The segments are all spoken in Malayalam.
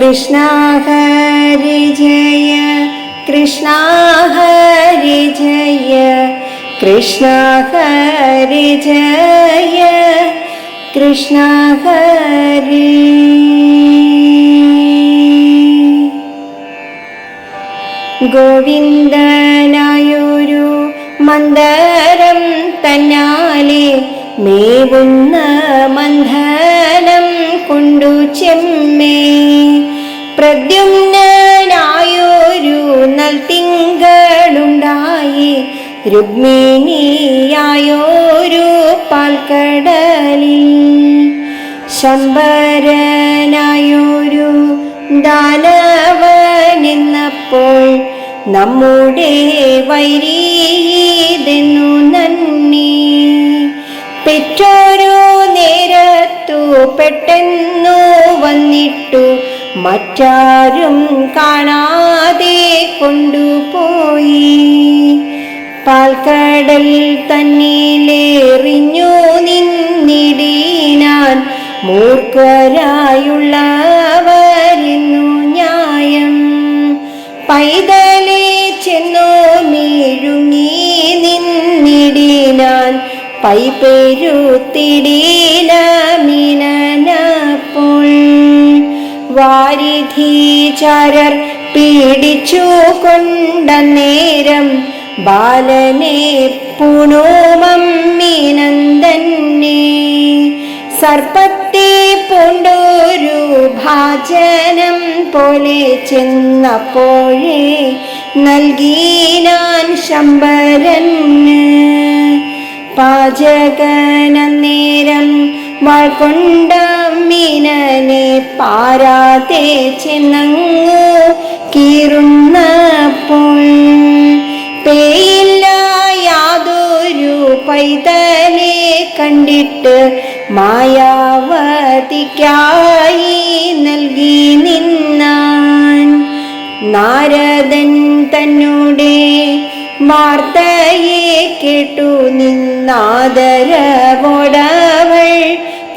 കൃഷ്ണ ഹരി ജയ കൃഷ്ണ ഹരി ജയ കൃഷ്ണ ഹരി ജയ കൃഷ്ണ ഹരി. ഗോവിന്ദനായൊരു മന്ദരം തന്നാലെ മേവുന്ന മന്ദനം കൊണ്ടു ചെമ്മേ. പ്രദ്യുമ്നായൊരു നൽതിങ്കളുണ്ടായി രുക്മിണിയായൊരു പാൽക്കടലിൽ. ശമ്പരനായൊരു ദാനവനെന്നപ്പോൾ നമ്മുടെ വൈരീതെന്നു മറ്റാരും കാണാതെ കൊണ്ടുപോയി. പാൽക്കടൽ തന്നിലേറിഞ്ഞു നിന്നിടീനാൻ മൂർക്കരായുള്ളവരുന്നു ന്യായം. പൈതലെ ചെന്നു മീഴുങ്ങി നിന്നിടീനാൻ പൈപ്പെരുത്തിടീല വാരിധീചാരർ പീഡിച്ചു കൊണ്ട നേരം ബാലനെ പുണുമമ്മീനന്ദന്നെ സർപ്പത്തെ പൂണ്ടൊരു ഭാജനം പോലെ ചെന്നപ്പോഴേ നൽകീനാൻ ശമ്പരന്. പാചകനേരം വാൾക്കൊണ്ട മീനനെ പാരാതെ ചെന്നങ്ങ് കീറുന്നപ്പോൾ പേയില്ല യാതൊരു പൈതലെ കണ്ടിട്ട് മായാവതിക്കായി നൽകി നിന്നാൻ. നാരദൻ തന്നോടെ വാർത്തയെ കേട്ടു നിന്നാദരവോടവൾ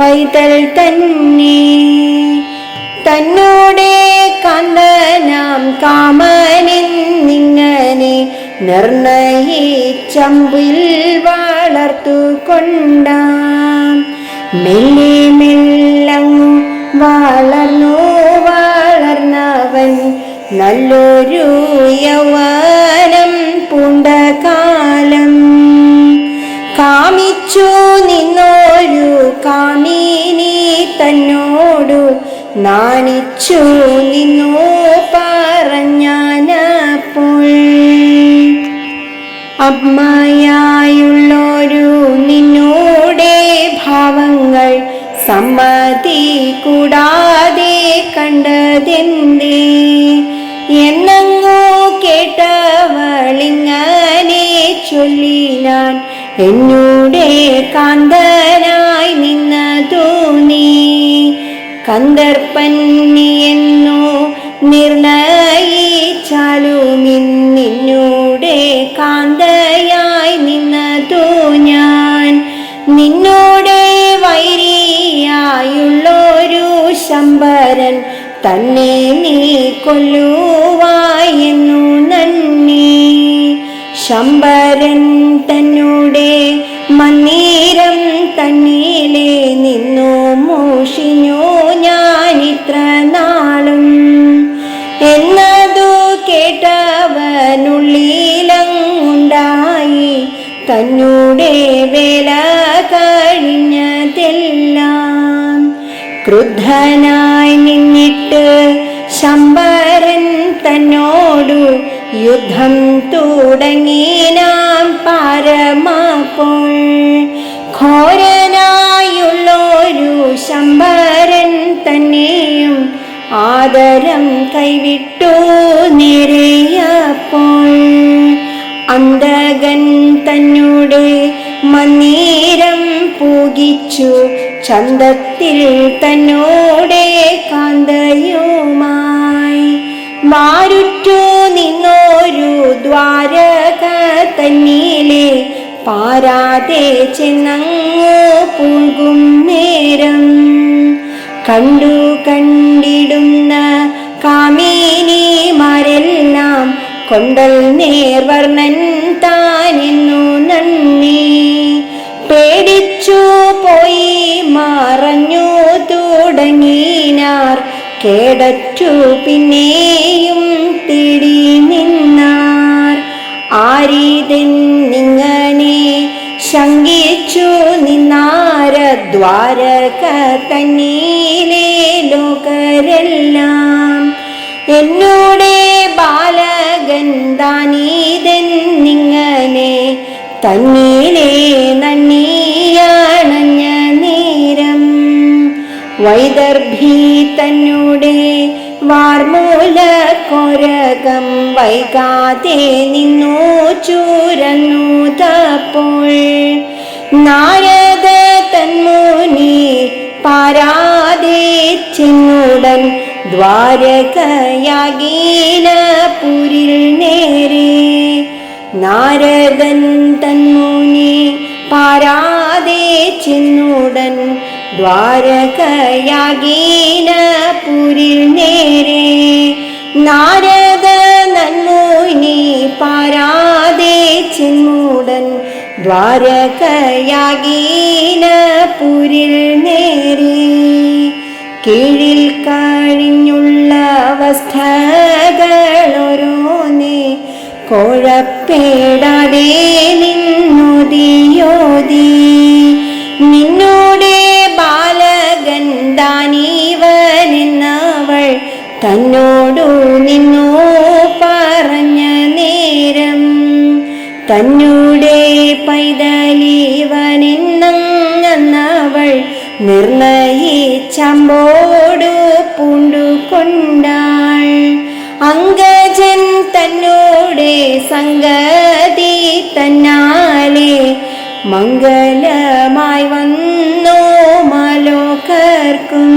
പൈതൽ തന്നെ. തന്നോടെ കാന്തനാം കാമനെന്നിങ്ങനെ നിർണയിച്ചമ്പിൽ വളർത്തു കൊണ്ടാം. മെല്ലെ മെല്ലങ്ങു വളർന്നു വളർന്നവൻ നല്ലൊരു യൗവനം പൂണ്ട കാലം. തന്നോടു നാണിച്ചു നിന്നു പറഞ്ഞപ്പോൾ അമ്മയായുള്ളൊരു നിന്നോടെ ഭാവങ്ങൾ സമ്മതി കൂടാതെ കണ്ടതെന്തേ? എന്നങ്ങോ കേട്ടവളിങ്ങനെ ചൊല്ലിനാൻ എന്നോടെ കാന്തനായി നിന്നതു നീ? കന്ദർപ്പന്നി എന്നു നിർണയിച്ചാലുമിന്നോടെ കാന്തയായി നിന്നതു ഞാൻ? നിന്നോടെ വൈരിയായുള്ളൊരു ശമ്പരൻ തന്നെ നീ കൊല്ലുവായെന്നു നന്ദി ശമ്പരൻ തന്നൂടെ മന്ദിരം തന്നീലെ നിന്നു മോഷിഞ്ഞു ഞാനിത്ര നാളും. എന്നതു കേട്ടവനുള്ളിലങ്ങുണ്ടായി. തന്നൂടെ വേല കഴിഞ്ഞതെല്ലാം. ക്രുദ്ധനായി നിന്നിട്ട് ശംബരൻ തന്നോടു യുദ്ധം തുടങ്ങിനാം പാരമാപ്പോൾ. ഘോരനായുള്ളൊരു ശമ്പരൻ തന്നെയും ആദരം കൈവിട്ടു നിറയപ്പോൾ അന്തകൻ തന്നോടെ മന്ദീരം പൂകിച്ചു ചന്തത്തിൽ തന്നോടെ കാന്തയുമായി. മാരുറ്റു നിന്നൊരു ദ്വാരക തന്നീലെ പാരാതെ ചെന്നങ്ങ് പൂകും നേരം. കണ്ടു കണ്ടിടുന്ന കാമേനിമാരെല്ലാം കൊണ്ടൽ നേർവർണൻ താനെന്നു നന്ദി. പേടിച്ചു പോയി മറഞ്ഞു തുടങ്ങിനാർ. കേടറ്റു പിന്നെയും ശങ്കിച്ചു നിന്നാരദ്വാരക തന്നീലേ ലോകരെല്ലാം. എന്നോടെ ബാലകൻ നിങ്ങനെ തന്നീലേ നന്നീയാണഞ്ഞ നേരം. വൈദർഭി തന്നോടെ വാർമൂല കൊരകം വൈകാതെ നിന്നു ചൂരന്നു തപ്പോൾ നാരദ തന്മുനി പാരാതെ ചെന്നുടൻ ദ്വാരകയാകീന പുരിൽ നേരെ. നാരദൻ തന്മുനി പാരാതെ ചെന്നുടൻ ദ്വാരകയാകീന പുരിൽ നേരെ. നാരദ നന്മുനി പാരാതെ ചെന്നുടൻ ദ്വാരകയാകീന പുരിൽ നേരെ കീഴിൽ കഴിഞ്ഞുള്ള അവസ്ഥകളോരോന്നേ കോഴപ്പേടാതെ നിന്നുതിയോതി. നിന്നോടെ ബാലഗന്ധാനീവനെന്നവൾ തന്നോടു നിന്നു തന്നൂടെ പൈതലീവനെന്നവൾ നിർണയിച്ചമ്പോടു പൂണ്ടുകൊണ്ടാൾ. അങ്കജൻ തന്നോടെ സംഗതി തന്നാലെ മംഗലമായി വന്നു മലോകർക്കും.